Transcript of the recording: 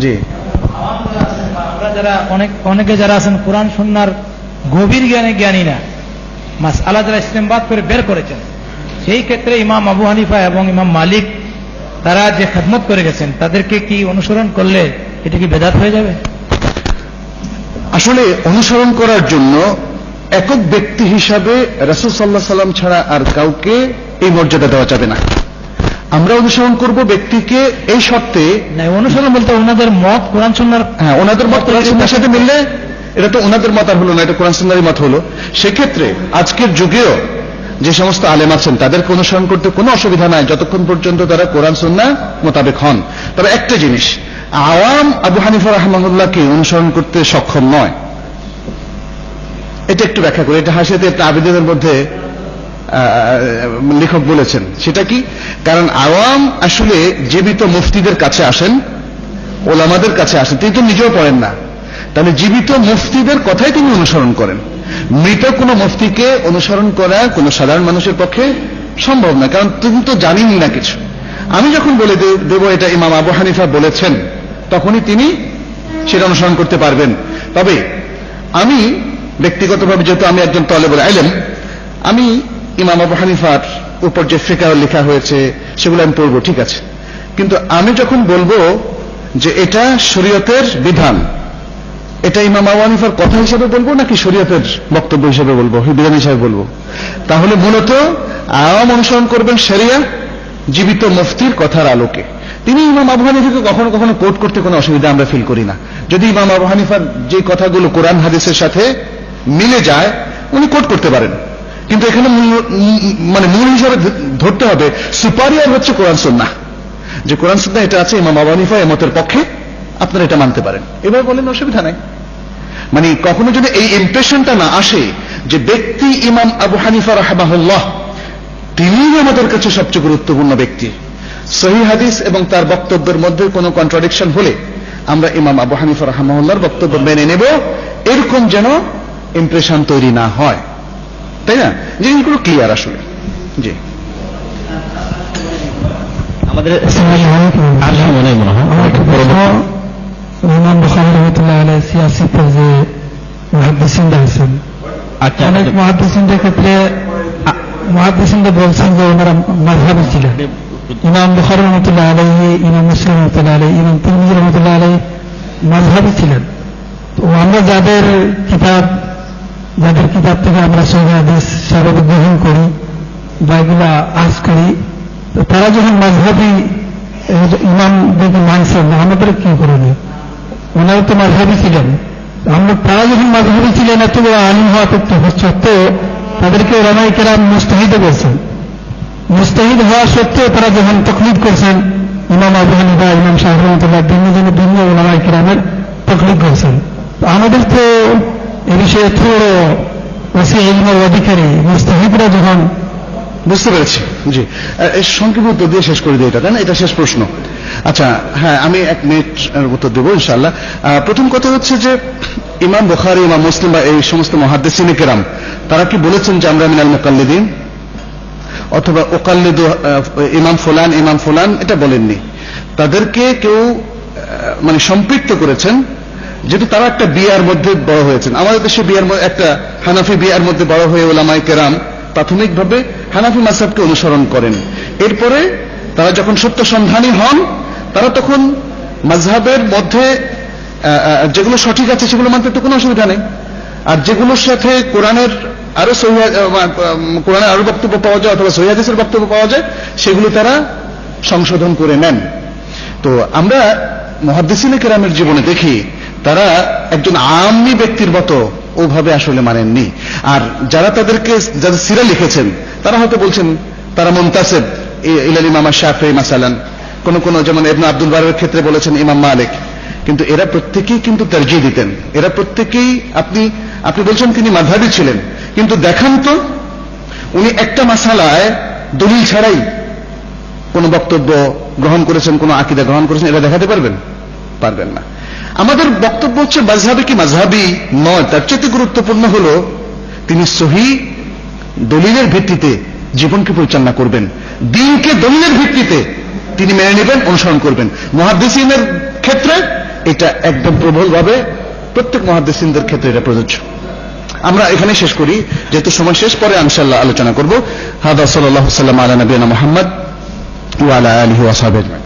জি। আমরা যারা অনেক অনেকে যারা আছেন কোরআন সন্ন্যার গভীর জ্ঞানে জ্ঞানী না মাস আল্লাহ যারা ইসলামবাদ করে বের করেছেন সেই ক্ষেত্রে ইমাম আবু হানিফা এবং ইমাম মালিক তারা যে খেদমত করে গেছেন তাদেরকে কি অনুসরণ করলে এটা কি বেদাত হয়ে যাবে? আসলে অনুসরণ করার জন্য একক ব্যক্তি হিসাবে রাসুল সাল্লাহ সাল্লাম ছাড়া আর কাউকে এই মর্যাদা দেওয়া যাবে না। আমরা অনুসরণ করব ব্যক্তিকে এই শর্তে। অনুসরণ বলতে ওনাদের মত কোরআন সন্ন্যার হ্যাঁ ওনাদের মত কোরআন সুন্নাহর সাথে মিললে এটা তো ওনাদের মত আর হলো না এটা কোরআন সুন্নারই মত হলো। সেক্ষেত্রে আজকের যুগেও যে সমস্ত আলেম আছেন তাদেরকে অনুসরণ করতে কোনো অসুবিধা নাই যতক্ষণ পর্যন্ত তারা কোরআন সুন্না মোতাবেক হন। তবে একটা জিনিস আওয়াম আবু হানিফা রহমানুল্লাহকে অনুসরণ করতে সক্ষম নয়। এটা একটু ব্যাখ্যা করি এটা হাসিতে একটা আবেদনের মধ্যে লেখক বলেছেন। সেটা কি? কারণ আওয়াম আসলে জীবিত মুফতিদের কাছে আসেন, ওলামাদের কাছে আসেন, তিনি তো নিজেও পড়েন না। তাহলে জীবিত মুফতিদের কথাই তিনি অনুসরণ করেন। মৃত কোনো মুফতিকে অনুসরণ করা কোনো সাধারণ মানুষের পক্ষে সম্ভব না, কারণ তুমি তো জানেনই না কিছু। আমি যখন বলে দেব এটা ইমাম আবু হানিফা বলেছেন, তখনই তিনি সেটা অনুসরণ করতে পারবেন। তবে আমি ব্যক্তিগতভাবে যেহেতু আমি একজন তলেবর আইলেম আমি ইমাম আবু হানিফার উপর যে ফিকার লেখা হয়েছে, সেগুলো আমি পড়ব, ঠিক আছে। কিন্তু আমি যখন বলব যে এটা শরীয়তের বিধান, এটা ইমাম আবু হানিফার কথা হিসেবে বলব নাকি শরীয়তের বক্তব্য হিসেবে বলব, বিধান হিসেবে বলব? তাহলে মূলত আওয়াম অনুসরণ করবেন শরিয়া, জীবিত মুফতির কথার আলোকে। তিনি ইমাম আবু হানিফাকে কখনো কখনো কোট করতে কোনো অসুবিধা আমরা ফিল করি না। যদি ইমাম আবু হানিফার যে কথাগুলো কোরআন হাদিসের সাথে মিলে যায়, উনি কোট করতে পারেন। কিন্তু এখানে মানে মূল হিসাবে ধরতে হবে সুপারিয়ার হচ্ছে কোরআন সুন্নাহ। যে কোরআন সুন্নাহ এটা আছে, ইমাম আবু হানিফা এমতের পক্ষে আপনারা এটা মানতে পারেন। এবার বলেন, অসুবিধা নাই। মানে কখনো যদি এই ইমপ্রেশনটা না আসে যে ব্যক্তি ইমাম আবু হানিফা রাহমাহুল্লাহ, তিনি আমাদের কাছে সবচেয়ে গুরুত্বপূর্ণ ব্যক্তি। সহি হাদিস এবং তার বক্তব্যের মধ্যে কোনো কন্ট্রাডিকশন হলে আমরা ইমাম আবু হানিফা রাহমাহুল্লাহর বক্তব্য মেনে নেব, এরকম যেন ইমপ্রেশন তৈরি না হয়। তাই না? জিনিসগুলো ক্লিয়ার আসলে। জি। আমাদের ইমাম বুখারী রহমতুল্লাহ সিয়াসিতে যে আছেন। আচ্ছা। অনেক ক্ষেত্রে বলছেন যে ওনারা মাযহাবী ছিলেন। ইমাম বুখারী রহমতুল্লাহ আলাইহি ইমাম মুসলিম রহমতুল্লাহ আলাইহি ইমাম তিরমিজি রহমতুল্লাহ আলাইহি মাযহাবী ছিলেন। তো আমরা যাদের কিতাব যাদের কিতাব থেকে আমরা সহিহ হাদিস সেভাবে গ্রহণ করি বা এগুলা আজ করি, তো তারা যখন মাঝহাবি ইমামদেরকে মানছেন আমাদের কি করণীয়? ওনারা তো মাঝহাবি ছিলেন। আমরা তারা যখন মাঝহাবি ছিলেন এত বড় আলিম হওয়া সত্ত্বেও তাদেরকে ওলামাই কেরাম মুস্তাহিদ করছেন মুস্তাহিদ হওয়া সত্ত্বেও তারা যখন তকলিফ করছেন, ইমাম আবু হানিফা, ইমাম শাহ রহমতুল্লাহ ভিন্ন জন ভিন্ন ওলামাই কেরামের তকলিদ করছেন। আমাদের তো এ বিষয়ে এত ওসি ইলমের অধিকারী মুস্তাহিদরা যখন বুঝতে পেরেছি, জি। সংক্ষিপ্ত উত্তর দিয়ে শেষ করে দিই এটা, তাই না? এটা শেষ প্রশ্ন। আচ্ছা হ্যাঁ আমি এক মিনিট উত্তর দেবো ইনশাল্লাহ প্রথম কথা হচ্ছে যে, ইমাম বুখারি, ইমাম মুসলিম বা এই সমস্ত মহাদ্দেসিনে কেরাম, তারা কি বলেছেন যে আমরা মিনাল মুকাল্লিদিন? অথবা ওকাল্লিদ ইমাম ফুলান ইমাম ফুলান, এটা বলেননি। তাদেরকে কেউ মানে সম্পৃক্ত করেছেন যেহেতু তারা একটা বিয়ার মধ্যে বড় হয়েছেন। আমাদের দেশে বিয়ার একটা হানাফি বিয়ার মধ্যে বড় হয়ে ওলামাই কেরাম প্রাথমিকভাবে হানাফি মাসাবকে অনুসরণ করেন। এরপরে তারা যখন সত্য সন্ধানী হন, তারা তখন মাঝহাবের মধ্যে যেগুলো সঠিক আছে সেগুলো মানতে তো কোনো অসুবিধা নেই। আর যেগুলোর সাথে কোরআনের আরও সহি কোরআনের আরও বক্তব্য পাওয়া যায় অথবা সহিদের বক্তব্য পাওয়া যায়, সেগুলো তারা সংশোধন করে নেন। তো আমরা মহাদ্দেসিনে কেরামের জীবনে দেখি তারা একজন আম্মি ব্যক্তির মতো ওভাবে আসলে মানেননি। আর যারা তাদেরকে যারা সিরা লিখেছেন, তারা হয়তো বলছেন, তারা মন্তাসেব ইলাল ইমাম শাফি মাসালান। কোন কোন যেমন ইবনে আব্দুল বারের ক্ষেত্রে বলেছেন ইমাম মালিক। কিন্তু এরা প্রত্যেকেই কিন্তু তরজিহ দিতেন। এরা প্রত্যেকেই আপনি আপনি বলছেন তিনি মাধাবী ছিলেন, কিন্তু দেখান তো, উনি একটা মাসালায় দলিল ছাড়াই কোন বক্তব্য গ্রহণ করেছেন, কোন আকিদা গ্রহণ করেছেন, এটা দেখাতে পারবেন? পারবেন না। আমাদের বক্তব্য হচ্ছে মাঝহাবি কি মাঝহাবি নয়, তার চেয়ে গুরুত্বপূর্ণ হলো তিনি সহি দলিলের ভিত্তিতে জীবনকে পরিচালনা করবেন। দিনকে দলিলের ভিত্তিতে তিনি মেনে নেবেন, অনুসরণ করবেন। মহাদ্দেসিনের ক্ষেত্রে এটা একদম প্রবলভাবে প্রত্যেক মহাদ্দেসিনদের ক্ষেত্রে এটা প্রযোজ্য। আমরা এখানে শেষ করি, যেহেতু সময় শেষ, পরে ইনশাআল্লাহ আলোচনা করব। হাদা সাল্লাল্লাহু সাল্লাম আলা নবিয়ানা মুহাম্মদ ওয়া আলা আলিহি আজমাইন।